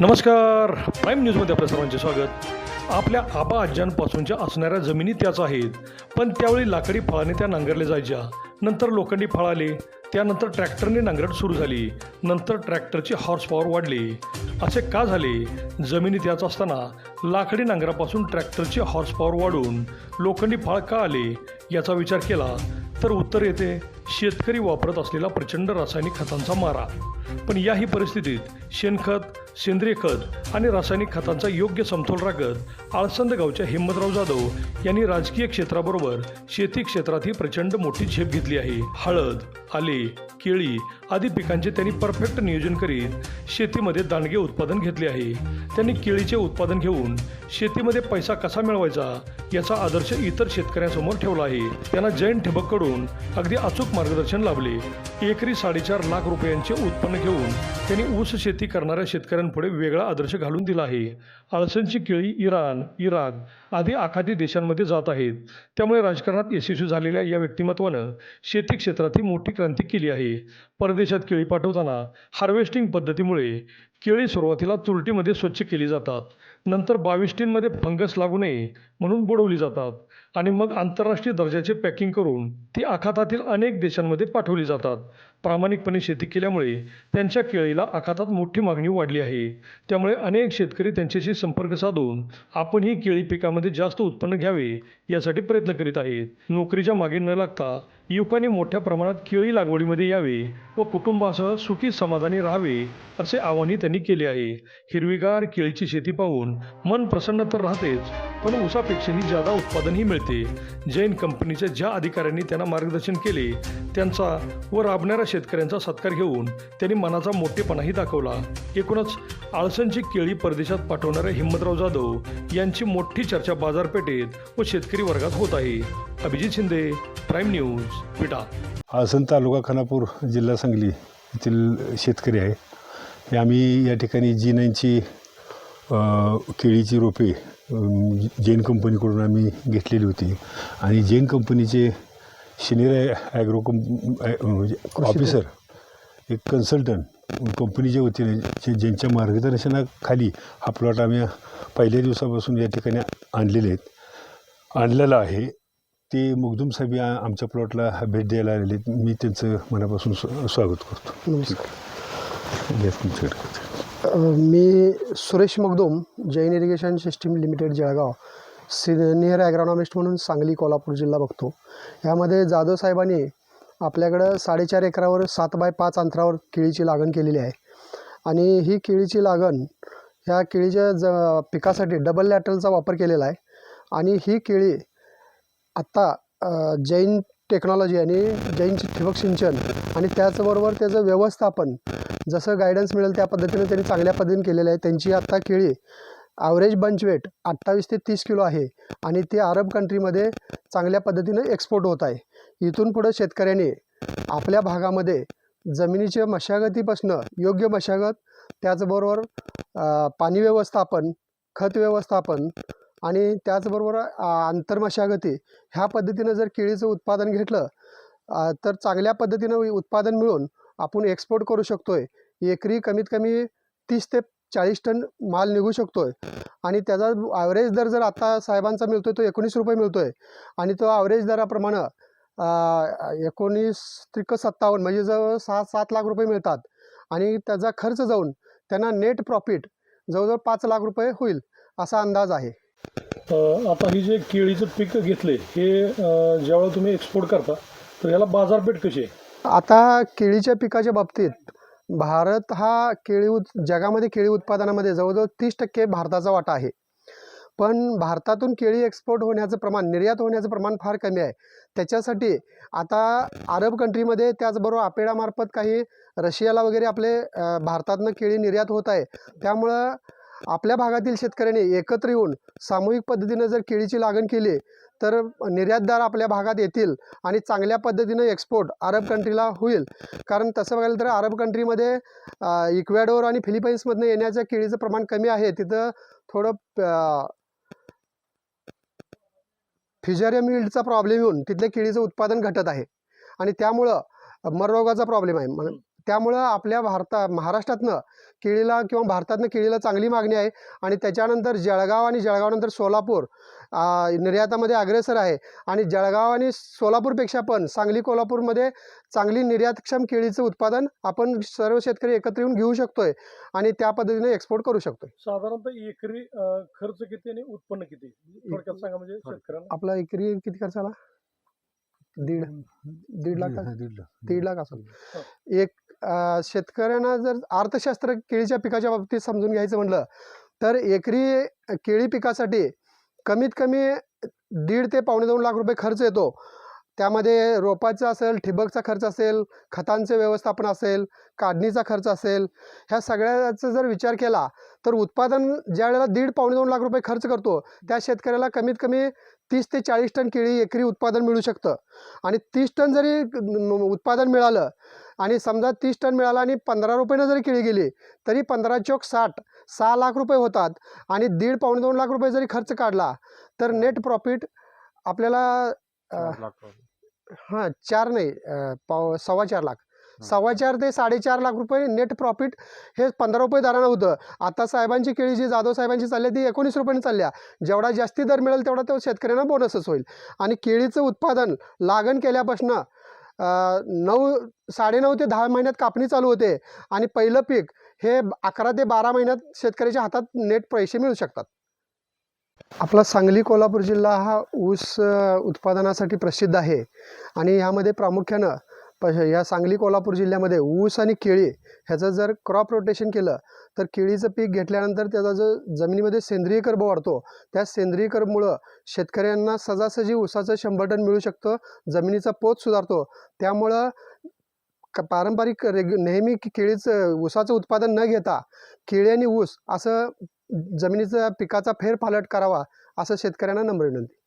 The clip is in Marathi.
नमस्कार. प्राईम न्यूजमध्ये आपल्या सर्वांचे स्वागत. आपल्या आबा आज्यांपासूनच्या असणाऱ्या जमिनी त्याच आहेत. पण त्यावेळी लाकडी फळाने त्या नांगरल्या जायच्या. नंतर लोखंडी फळ आले. त्यानंतर ट्रॅक्टरने नांगरट सुरू झाली. नंतर ट्रॅक्टरची हॉर्स पॉवर वाढली. असे का झाले? जमिनी त्याच असताना लाकडी नांगरापासून ट्रॅक्टरची हॉर्स पॉवर वाढून लोखंडी फळ का आले याचा विचार केला तर उत्तर येते शेतकरी वापरत असलेला प्रचंड रासायनिक खतांचा मारा. पण याही परिस्थितीत शेणखत सेंद्रिय खत आणि रासायनिक खतांचा योग्य समतोल राखत आळसंद गावच्या हिंमतराव जाधव यांनी राजकीय क्षेत्राबरोबर शेती क्षेत्रातही प्रचंड मोठी झेप घेतली आहे. हळद आले केळी आदी पिकांचे त्यांनी परफेक्ट नियोजन करीत शेतीमध्ये दांडगे उत्पादन घेतले आहे. त्यांनी केळीचे उत्पादन घेऊन शेतीमध्ये पैसा कसा मिळवायचा याचा आदर्श इतर शेतकऱ्यांसमोर ठेवला आहे. त्यांना जैन ठिबककडून अगदी अचूक मार्गदर्शन लाभले. एकरी साडेचार लाख रुपयांचे उत्पन्न घेऊन त्यांनी ऊस शेती करणाऱ्या शेतकऱ्यांपुढे वेगळा आदर्श घालून दिला आहे. आळसांची केळी इराण इराक आदी आखाती देशांमध्ये जात आहेत. त्यामुळे राजकारणात यशस्वी झालेल्या या व्यक्तिमत्वानं शेती क्षेत्रातही मोठी क्रांती केली आहे. परदेशात केळी पाठवताना हार्वेस्टिंग पद्धतीमुळे केळी सुरुवातीला चुरटीमध्ये स्वच्छ केली जातात. नंतर बावीस फंगस लागू नये म्हणून बुडवली जातात आणि मग आंतरराष्ट्रीय दर्जाचे पॅकिंग करून ती आखातातील अनेक देशांमध्ये पाठवली जातात. प्रामाणिकपणे शेती केल्यामुळे त्यांच्या केळीला आखातात मोठी मागणी वाढली आहे. त्यामुळे अनेक शेतकरी त्यांच्याशी संपर्क साधून आपण ही केळी पिकामध्ये जास्त उत्पन्न घ्यावे यासाठी प्रयत्न करीत आहेत. नोकरीच्या मागे न लागता युवकांनी मोठ्या प्रमाणात केळी लागवडीमध्ये यावे व कुटुंबासह सुखी समाधानी राहावे असे आवाहनही त्यांनी केले आहे. हिरवीगार केळीची शेती पाहून मन प्रसन्न तर राहतेच पण ऊसापेक्षाही जादा उत्पादनही मिळते. जैन कंपनीच्या ज्या अधिकाऱ्यांनी त्यांना मार्गदर्शन केले त्यांचा व राबणाऱ्या शेतकऱ्यांचा सत्कार घेऊन त्यांनी मनाचा मोठेपणाही दाखवला. एकूणच आळसनची केळी परदेशात पाठवणाऱ्या हिम्मतराव जाधव यांची मोठी चर्चा बाजारपेठेत व शेतकरी वर्गात होत आहे. Abhijit Shinde prime news Vita. आळसन तालुका खानापूर जिल्हा सांगली येथील शेतकरी आहे. आम्ही या ठिकाणी जी नाईनची केळीची रोपे जैन कंपनीकडून आम्ही घेतलेली होती. आणि जैन कंपनीचे सिनियर ॲग्रो कंप म्हणजे ऑफिसर एक कन्सल्टंट कंपनीच्या वतीने जे ज्यांच्या मार्गदर्शनाखाली हा प्लॉट आम्ही पहिल्या दिवसापासून या ठिकाणी आणलेले आहेत. आणलेला आहे. ते मुगदुम साहेब या आमच्या प्लॉटला भेट द्यायला आलेले आहेत. मी त्यांचं मनापासून स्व- स्वागत करतो. नमस्कार. तुमच्याकडे. मी Suresh Magdum Jain irrigation system limited Jalgaon. Senior agronomist म्हणून सांगली कोल्हापूर जिल्हा बघतो. यामध्ये जाधव साहेबांनी आपल्याकडं साडेचार एकरावर सात बाय पाच अंतरावर केळीची लागण केलेली आहे. आणि ही केळीची लागण ह्या केळीच्या ज पिकासाठी डबल लॅटरलचा वापर केलेला आहे. आणि ही केळी आत्ता जैन टेक्नॉलॉजी आणि जैन ठिबक सिंचन आणि त्याचबरोबर त्याचं व्यवस्थापन जसं गायडन्स मिळेल त्या पद्धतीने त्यांनी चांगल्या पद्धतीने केलेलं आहे. त्यांची आत्ता केळी ॲव्हरेज बंच वेट अठ्ठावीस ते तीस किलो आहे. आणि ते अरब कंट्रीमध्ये चांगल्या पद्धतीनं एक्सपोर्ट होत आहे. इथून पुढं शेतकऱ्यांनी आपल्या भागामध्ये जमिनीच्या मशागतीपासनं योग्य मशागत त्याचबरोबर पाणी व्यवस्थापन खत व्यवस्थापन आणि त्याचबरोबर आंतरमशागती ह्या पद्धतीनं जर केळीचं उत्पादन घेतलं तर चांगल्या पद्धतीनं उत्पादन मिळून आपण एक्सपोर्ट करू शकतो आहे एकरी कमीत कमी तीस ते चाळीस टन माल निघू शकतो आहे आणि त्याचा ॲव्हरेज दर जर आता साहेबांचा मिळतो आहे तो एकोणीस रुपये मिळतो आहे आणि तो ॲव्हरेज दराप्रमाणे एकोणीस त्रिक सत्तावन्न म्हणजे जवळ सहा सात लाख रुपये मिळतात. आणि त्याचा खर्च जाऊन त्यांना नेट प्रॉफिट जवळजवळ पाच लाख रुपये होईल असा अंदाज आहे. आता ही जे केळीचं पीक घेतले हे ज्यावेळेला तुम्ही एक्सपोर्ट करता तर याला बाजारपेठ कशी आहे? आता केळीच्या पिकाच्या बाबतीत भारत हा केळी उत् जगामध्ये केळी उत्पादनामध्ये जवळजवळ तीस टक्के भारताचा वाटा आहे. पण भारतातून केळी एक्सपोर्ट होण्याचं प्रमाण निर्यात होण्याचं प्रमाण फार कमी आहे. त्याच्यासाठी आता अरब कंट्रीमध्ये त्याचबरोबर आपेडामार्फत काही रशियाला वगैरे आपले भारतातनं केळी निर्यात होत आहे. त्यामुळं आपल्या भागातील शेतकऱ्यांनी एकत्र येऊन सामूहिक पद्धतीनं जर केळीची लागण केली तर निर्यातदार आपल्या भागात येतील आणि चांगल्या पद्धतीनं एक्सपोर्ट अरब कंट्रीला होईल. कारण तसं बघायला तर अरब कंट्रीमध्ये इक्वॅडोर आणि फिलिपाईन्समधनं येण्याच्या केळीचं प्रमाण कमी आहे. तिथं थोडं अ, फिजारियम मिल्डचा प्रॉब्लेम येऊन तिथल्या केळीचं उत्पादन घटत आहे. आणि त्यामुळं मररोगाचा प्रॉब्लेम आहे. म्हणून त्यामुळं आपल्या भारता महाराष्ट्रातनं केळीला किंवा भारतातनं केळीला चांगली मागणी आहे आणि त्याच्यानंतर जळगाव आणि जळगावनंतर सोलापूर निर्यातामध्ये अग्रेसर आहे. आणि जळगाव आणि सोलापूरपेक्षा पण सांगली कोल्हापूरमध्ये चांगली निर्यातक्षम केळीचं उत्पादन आपण सर्व शेतकरी एकत्र येऊन घेऊ शकतोय आणि त्या पद्धतीने एक्सपोर्ट करू शकतोय. साधारणतः एकरी खर्च किती आणि उत्पन्न किती? थोडक्यात सांगा म्हणजे शेतकऱ्यांना. आपला एकरी किती खर्च आला? दीड. दीड लाख? दीड लाख. दीड लाख असेल एक शेतकऱ्यांना जर अर्थशास्त्र केळीच्या पिकाच्या बाबतीत समजून घ्यायचं म्हटलं तर एकरी केळी पिकासाठी कमीत कमी दीड ते पावणे दोन लाख रुपये खर्च येतो. त्यामध्ये रोपाचा असेल ठिबकचा खर्च असेल खतांचे व्यवस्थापन असेल काढणीचा खर्च असेल ह्या सगळ्याचा जर विचार केला तर उत्पादन ज्या वेळेला दीड पावणे दोन लाख रुपये खर्च करतो त्या शेतकऱ्याला कमीत कमी तीस ते चाळीस टन केळी एकरी उत्पादन मिळू शकतं. आणि तीस टन जरी उत्पादन मिळालं आणि समजा तीस टन मिळालं आणि पंधरा रुपयेनं जरी केळी गेली तरी पंधरा चौक साठ सहा लाख रुपये होतात. आणि दीड पावणे दोन लाख रुपये जरी खर्च काढला तर नेट प्रॉफिट आपल्याला हां चार नाही पाव सव्वा चार लाख. सव्वा चार ते साडेचार लाख रुपये नेट प्रॉफिट हे पंधरा रुपये दरानं होतं. आता साहेबांची केळी जी जाधव साहेबांची चालली आहे ती एकोणीस रुपयाने चालल्या जेवढा जास्ती दर मिळेल तेवढा तो शेतकऱ्यांना बोनसच होईल. आणि केळीचं उत्पादन लागण केल्यापासून नऊ साडेनऊ ते दहा महिन्यात कापणी चालू होते. आणि पहिलं पीक हे अकरा ते बारा महिन्यात शेतकऱ्याच्या हातात नेट पैसे मिळू शकतात. आपला सांगली कोल्हापूर जिल्हा हा ऊस उत्पादनासाठी प्रसिद्ध आहे. आणि ह्यामध्ये प्रामुख्यानं प या सांगली कोल्हापूर जिल्ह्यामध्ये ऊस आणि केळी ह्याचं जर क्रॉप रोटेशन केलं तर केळीचं पीक घेतल्यानंतर त्याचा जो जमिनीमध्ये सेंद्रिय कर्ब वाढतो त्या सेंद्रिय कर्बमुळं शेतकऱ्यांना सजासजी ऊसाचं शंभर टन मिळू शकतं जमिनीचा पोत सुधारतो. त्यामुळं क पारंपरिक रेग्यु नेहमी केळीचं ऊसाचं उत्पादन न घेता केळी आणि ऊस असं जमिनीचा पिकाचा फेरपालट करावा असं शेतकऱ्यांना नम्र विनंती.